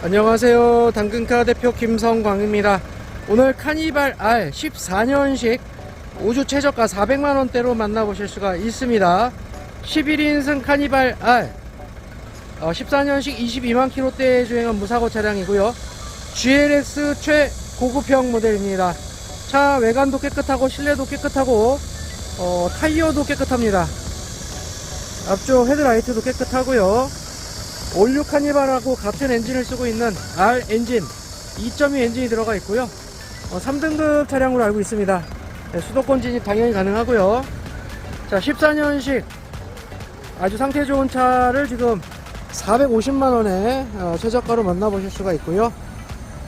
안녕하세요. 당근카 대표 김성광입니다. 오늘 카니발 R 14년식 우주 최저가 400만원대로 만나보실 수가 있습니다. 11인승 카니발 R 어, 14년식 22만 킬로대에 주행한 무사고 차량이고요. GLX 최고급형 모델입니다. 차 외관도 깨끗하고 실내도 깨끗하고 어, 타이어도 깨끗합니다. 앞쪽 헤드라이트도 깨끗하고요. 올류 카니발하고 같은 엔진을 쓰고 있는 R 엔진 2.2 엔진이 들어가 있고요. 어, 3등급 차량으로 알고 있습니다. 네, 수도권 진입 당연히 가능하고요. 자, 14년식 아주 상태 좋은 차를 지금 450만원에 어, 최저가로 만나보실 수가 있고요.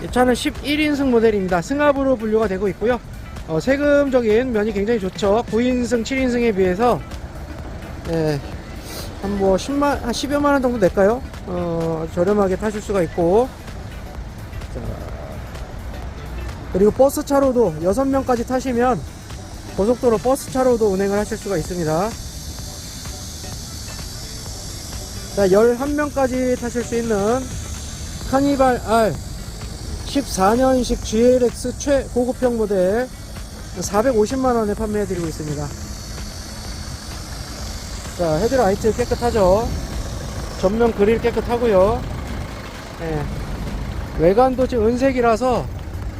이 차는 11인승 모델입니다. 승합으로 분류가 되고 있고요. 어, 세금적인 면이 굉장히 좋죠. 9인승, 7인승에 비해서 네, 한뭐 10만, 한 10여만 원 정도 낼까요? 어, 저렴하게 타실 수가 있고. 자, 그리고 버스 차로도 6명까지 타시면 고속도로 버스 차로도 운행을 하실 수가 있습니다. 자, 11명까지 타실 수 있는 카니발 R 14년식 GLX 최고급형 모델 450만원에 판매해드리고 있습니다. 자, 헤드라이트 깨끗하죠? 전면 그릴 깨끗하고요 예. 외관도 지금 은색이라서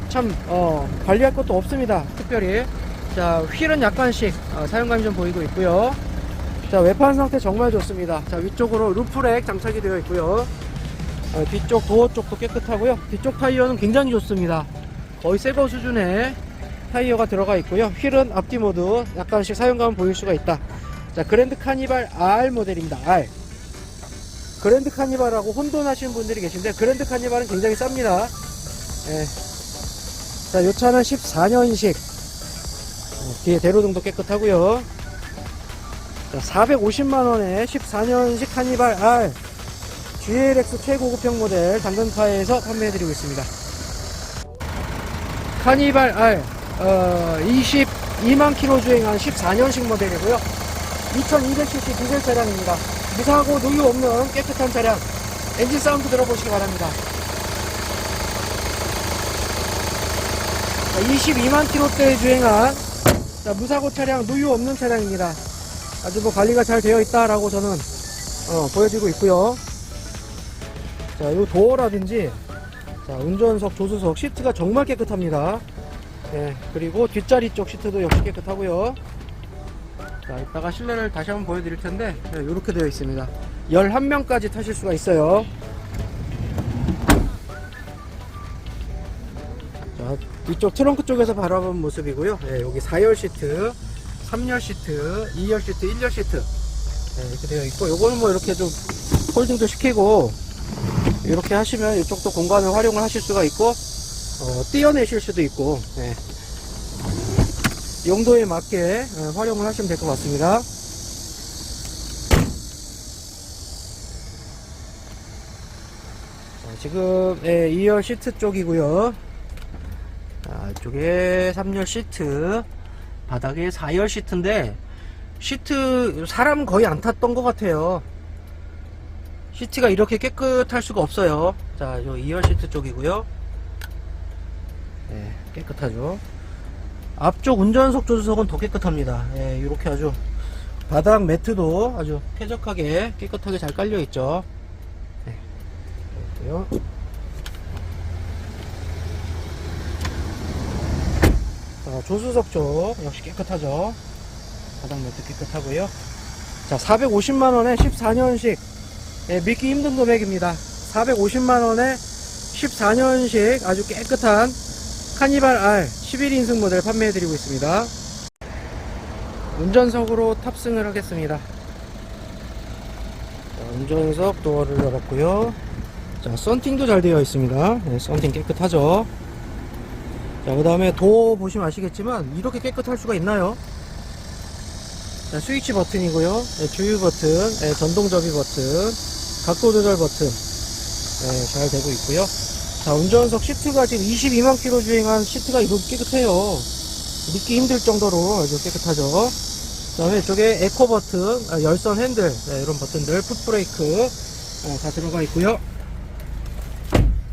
참, 어, 관리할 것도 없습니다. 특별히. 자, 휠은 약간씩 어, 사용감이 좀 보이고 있고요 자, 외판 상태 정말 좋습니다. 자, 위쪽으로 루프렉 장착이 되어 있고요 어, 뒤쪽 도어 쪽도 깨끗하고요 뒤쪽 타이어는 굉장히 좋습니다. 거의 새거 수준의 타이어가 들어가 있고요 휠은 앞뒤 모두 약간씩 사용감을 보일 수가 있다. 자, 그랜드 카니발 R 모델입니다. R. 그랜드 카니발하고 혼돈하시는 분들이 계신데 그랜드 카니발은 굉장히 쌉니다. 예. 자, 이 차는 14년식. 뒤에 대로등도 깨끗하고요. 자, 450만 원에 14년식 카니발 R GLX 최고급형 모델 당근카에서 판매해드리고 있습니다. 카니발 R 어, 22만 킬로 주행한 14년식 모델이고요. 2200cc 디젤 차량입니다. 무사고 노유 없는 깨끗한 차량. 엔진 사운드 들어보시기 바랍니다. 자, 22만 킬로대에 주행한 자, 무사고 차량, 노유 없는 차량입니다. 아주 뭐 관리가 잘 되어 있다라고 저는 어, 보여지고 있고요. 자, 요 도어라든지 자, 운전석, 조수석 시트가 정말 깨끗합니다. 예, 그리고 뒷자리 쪽 시트도 역시 깨끗하고요. 자, 이따가 실내를 다시 한번 보여드릴 텐데, 이렇게 되어 있습니다. 11명까지 타실 수가 있어요. 자, 뒤쪽 트렁크 쪽에서 바라본 모습이고요. 예, 여기 4열 시트, 3열 시트, 2열 시트, 1열 시트. 예, 이렇게 되어 있고, 요거는 뭐 이렇게 좀 홀딩도 시키고, 이렇게 하시면 이쪽도 공간을 활용을 하실 수가 있고, 어, 띄어내실 수도 있고, 예. 용도에 맞게 어, 활용을 하시면 될 것 같습니다. 자, 지금 예, 2열 시트 쪽이고요. 자, 이쪽에 3열 시트, 바닥에 4열 시트인데 시트 사람 거의 안 탔던 것 같아요. 시트가 이렇게 깨끗할 수가 없어요. 자, 저 2열 시트 쪽이고요. 네, 깨끗하죠. 앞쪽 운전석 조수석은 더 깨끗합니다. 예, 이렇게 아주 바닥 매트도 아주 쾌적하게 깨끗하게 잘 깔려 있죠. 네. 자, 조수석 쪽 역시 깨끗하죠. 바닥 매트 깨끗하고요. 자, 450만원에 14년식 예, 믿기 힘든 금액입니다. 450만원에 14년식 아주 깨끗한 카니발 R 11인승 모델 판매해드리고 있습니다. 운전석으로 탑승을 하겠습니다. 자, 운전석 도어를 열었고요. 자, 썬팅도 잘 되어 있습니다. 네, 썬팅 깨끗하죠. 자, 그 다음에 도어 보시면 아시겠지만 이렇게 깨끗할 수가 있나요? 자, 스위치 버튼이고요. 네, 주유 버튼, 네, 전동 접이 버튼, 각도 조절 버튼 네, 잘 되고 있고요. 자, 운전석 시트가 지금 22만 킬로 주행한 시트가 이렇게 깨끗해요. 믿기 힘들 정도로 아주 깨끗하죠. 그 다음에 이쪽에 에코 버튼, 아, 열선 핸들, 네, 이런 버튼들, 풋브레이크 어, 다 들어가 있고요.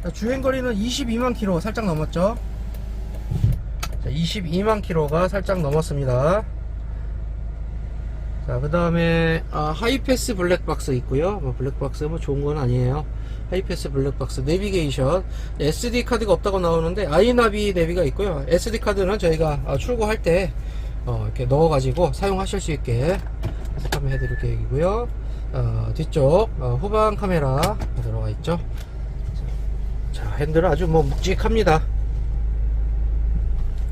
자, 주행거리는 22만 킬로 살짝 넘었죠. 자, 22만 킬로가 살짝 넘었습니다. 자, 그 다음에, 아, 하이패스 블랙박스 있고요 뭐, 블랙박스 뭐 좋은 건 아니에요. 하이패스 블랙박스, 내비게이션, SD카드가 없다고 나오는데, 아이나비 내비가 있고요 SD카드는 저희가 아, 출고할 때, 어, 이렇게 넣어 가지고 사용하실 수 있게 해석하면 해드릴 계획이고요. 어, 뒤쪽, 어, 후방 카메라 들어가 있죠. 자, 핸들 아주 뭐 묵직합니다.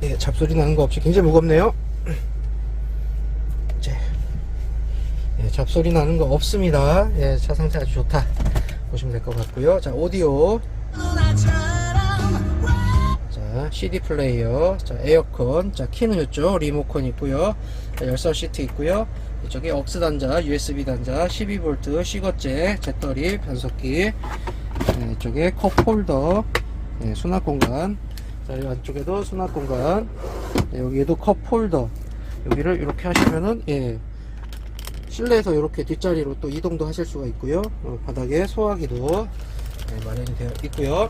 예, 잡소리 나는 거 없이 굉장히 무겁네요. 예, 잡소리 나는 거 없습니다. 예, 차 상태 아주 좋다. 보시면 될 것 같고요. 자, 오디오. 자, CD 플레이어. 자, 에어컨. 자, 키는 이쪽 리모컨 있고요. 자, 열선 시트 있고요. 이쪽에 억스 단자, USB 단자, 12V, 시거잭, 재떨이, 변속기. 네, 이쪽에 컵 홀더, 네, 수납 공간. 자, 이 안쪽에도 수납 공간. 네, 여기에도 컵 홀더. 여기를 이렇게 하시면은, 예, 실내에서 이렇게 뒷자리로 또 이동도 하실 수가 있고요. 어, 바닥에 소화기도 네, 마련이 되어 있고요.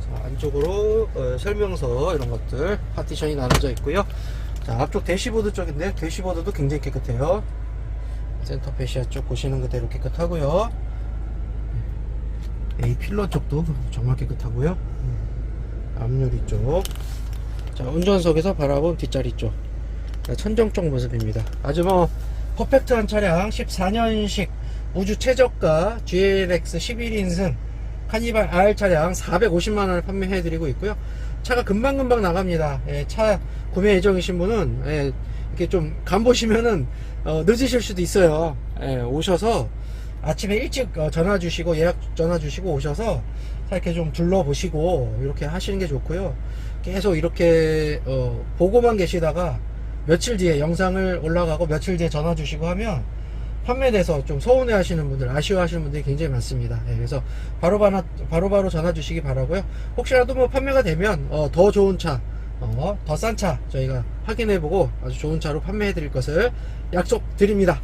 자, 안쪽으로 어, 설명서 이런 것들 파티션이 나눠져 있고요. 자, 앞쪽 대시보드 쪽인데 대시보드도 굉장히 깨끗해요. 센터 페시아 쪽 보시는 그대로 깨끗하고요. 이 필러 쪽도 정말 깨끗하고요. 음, 앞유리 쪽. 자, 운전석에서 바라본 뒷자리 쪽. 자, 천정 쪽 모습입니다. 아주 뭐 퍼펙트한 차량 14년식 우주 최저가 GLX 11인승 카니발 R 차량 450만원을 판매해 드리고 있고요. 차가 금방금방 나갑니다. 예, 차 구매 예정이신 분은 예, 이렇게 좀 간 보시면은 어, 늦으실 수도 있어요. 예, 오셔서 아침에 일찍 어, 전화 주시고 예약 전화 주시고 오셔서 차 이렇게 좀 둘러보시고 이렇게 하시는 게 좋고요. 계속 이렇게 어, 보고만 계시다가 며칠 뒤에 영상을 올라가고 며칠 뒤에 전화 주시고 하면 판매돼서 좀 서운해 하시는 분들, 아쉬워 하시는 분들이 굉장히 많습니다. 예, 그래서 바로바로, 바로 바로 전화 주시기 바라고요 혹시라도 뭐 판매가 되면, 어, 더 좋은 차, 어, 더 싼 차 저희가 확인해보고 아주 좋은 차로 판매해 드릴 것을 약속드립니다.